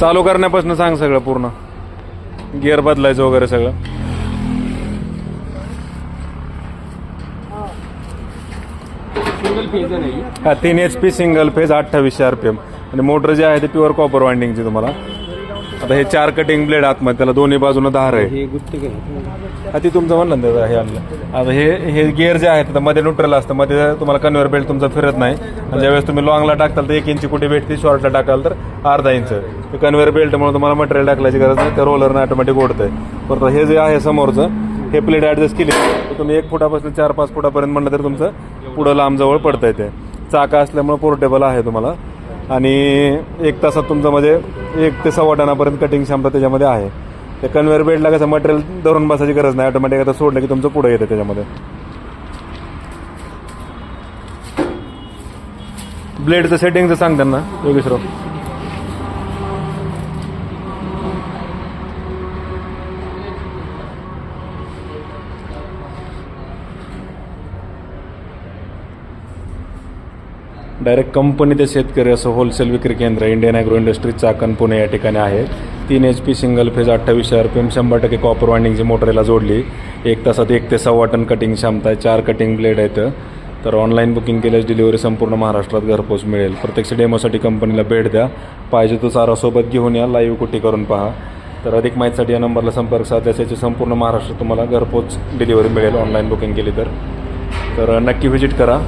चालू करण्यापासून सांग सगळं पूर्ण. गिअर बदलायचं वगैरे सगळं. हा तीन एच पी सिंगल फेज अठ्ठावीसशे आर पी एम आणि मोटर जे आहे ते प्युअर कॉपर वाइंडिंगची तुम्हाला. आता हे चार कटिंग ब्लेड आतमध्ये त्याला दोन्ही बाजूनं धार आहे. हे गुत्त हा ती तुमचं म्हणलं ना दादा, हे आणलं. आता हे हे गिअर जे आहेत आता मध्ये न्यूट्रल असतं. मध्ये तुम्हाला कन्व्हर बेल्ट तुमचा फिरत नाही. आणि ज्यावेळेस तुम्ही लॉंगला टाकताल तर एक इंची कुठे भेटते शॉर्टला टाकाल तर अर्धा इंच ते कन्व्हर बेल्टमुळे तुम्हाला मटेरियल टाकल्याची गरज नाही. त्या रोलरनं ऑटोमॅटिक ओढतंय. परत हे जे आहे समोरचं हे प्लेट ॲडजस्ट केली. तर तुम्ही एक फुटापासून चार पाच फुटापर्यंत म्हणलं तर तुमचं पुढं लांब जवळ पडतंय ते. चाका असल्यामुळे पोर्टेबल आहे तुम्हाला. आणि एक तासात तुमचं म्हणजे एक ते सव्वा टनापर्यंत कटिंग क्षमता त्याच्यामध्ये आहे. ते कन्व्हेअर बेल्टला कसं मटेरियल धरून बसायची गरज नाही. ऑटोमॅटिक आता सोडलं की तुमचं पुढे येतं त्याच्यामध्ये. ब्लेडचं सेटिंगचं सांग त्यांना योगेश्वराव डायरेक्ट कंपनी ते शेतकरी असं होलसेल विक्री केंद्र Indian agro industry Chakan Pune या ठिकाणी आहे. तीन एच पी सिंगल फेज अठ्ठावीसशे आर पी एम शंभर टक्के कॉपर वाइंडिंगची मोटरेला जोडली. एक तासात एक ते सव्वा टन कटिंग क्षमता आहे चार कटिंग ब्लेड आहेत. तर ऑनलाईन बुकिंग केल्यास डिलिव्हरी संपूर्ण महाराष्ट्रात घरपोच मिळेल. प्रत्यक्ष डेमोसाठी कंपनीला भेट द्या. पाहिजे तो चारा सोबत घेऊन या लाईव्ह कुठे करून पहा. तर अधिक माहितीसाठी या नंबरला संपर्क साधल्यास याची संपूर्ण महाराष्ट्रात तुम्हाला घरपोच डिलिव्हरी मिळेल ऑनलाईन बुकिंग केली तर. तर नक्की व्हिजिट करा.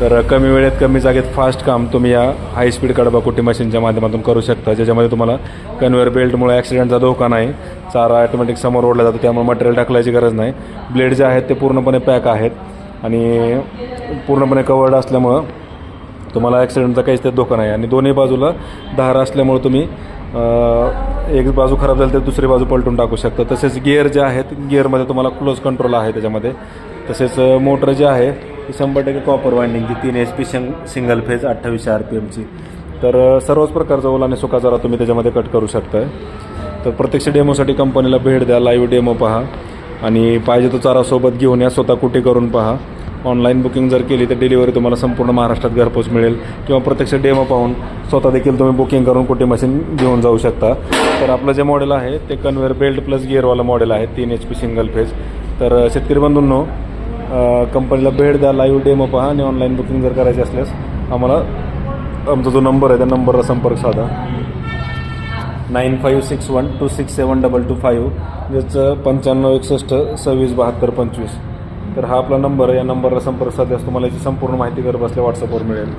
तर कमी वेळेत कमी जागेत फास्ट काम तुम्ही या हाय स्पीड कडबा कुटी मशीनच्या माध्यमातून करू शकता. ज्याच्यामध्ये तुम्हाला कन्व्हेअर बेल्टमुळे ॲक्सिडेंटचा धोका नाही चारा ॲटोमॅटिक समोर ओढला जातो त्यामुळे मटेरियल टाकल्याची गरज नाही. ब्लेड जे आहेत ते पूर्णपणे पॅक आहेत आणि पूर्णपणे कवर्ड असल्यामुळं तुम्हाला ॲक्सिडेंटचा काहीच त्यात धोका नाही. आणि दोन्ही बाजूला धार असल्यामुळे तुम्ही एक बाजू खराब झाली तर दुसरी बाजू पलटून टाकू शकता. तसेच गिअर जे आहेत गिअरमध्ये तुम्हाला क्लोज कंट्रोल आहे त्याच्यामध्ये. तसेच मोटर जे आहे शंभर टक्के कॉपर वाइंडिंगची तीन एच पी सिंगल फेज अठ्ठावीसशे आर पी एमची तर सर्वच प्रकारचा ओला आणि सुका जरा तुम्ही त्याच्यामध्ये कट करू शकताय. तर प्रत्यक्ष डेमोसाठी कंपनीला भेट द्या लाईव्ह डेमो पहा. आणि पाहिजे तो चारा सोबत घेऊन या स्वतः कुठे करून पहा. ऑनलाईन बुकिंग जर केली तर डिलिव्हरी तुम्हाला संपूर्ण महाराष्ट्रात घरपोच मिळेल. किंवा प्रत्यक्ष डेमो पाहून स्वतः देखील तुम्ही बुकिंग करून कुठे मशीन घेऊन जाऊ शकता. तर आपलं जे मॉडेल आहे ते कन्व्हेअर बेल्ट प्लस गिअरवालं मॉडेल आहे तीन एच पी सिंगल फेज तर शेतकरी बंधूंनो कंपनीला भेट द्या लाईव्ह डेमो पहा आणि ऑनलाईन बुकिंग जर करायची असल्यास आम्हाला आमचा जो नंबर आहे त्या नंबरला संपर्क साधा. Nine five six one two six seven double two five ज्याचं पंच्याण्णव एकसष्ट सव्वीस बहात्तर पंचवीस. तर हा आपला नंबर आहे या नंबरला संपर्क साधल्यास तुम्हाला याची संपूर्ण माहिती घर बसल्या व्हॉट्सअपवर मिळेल.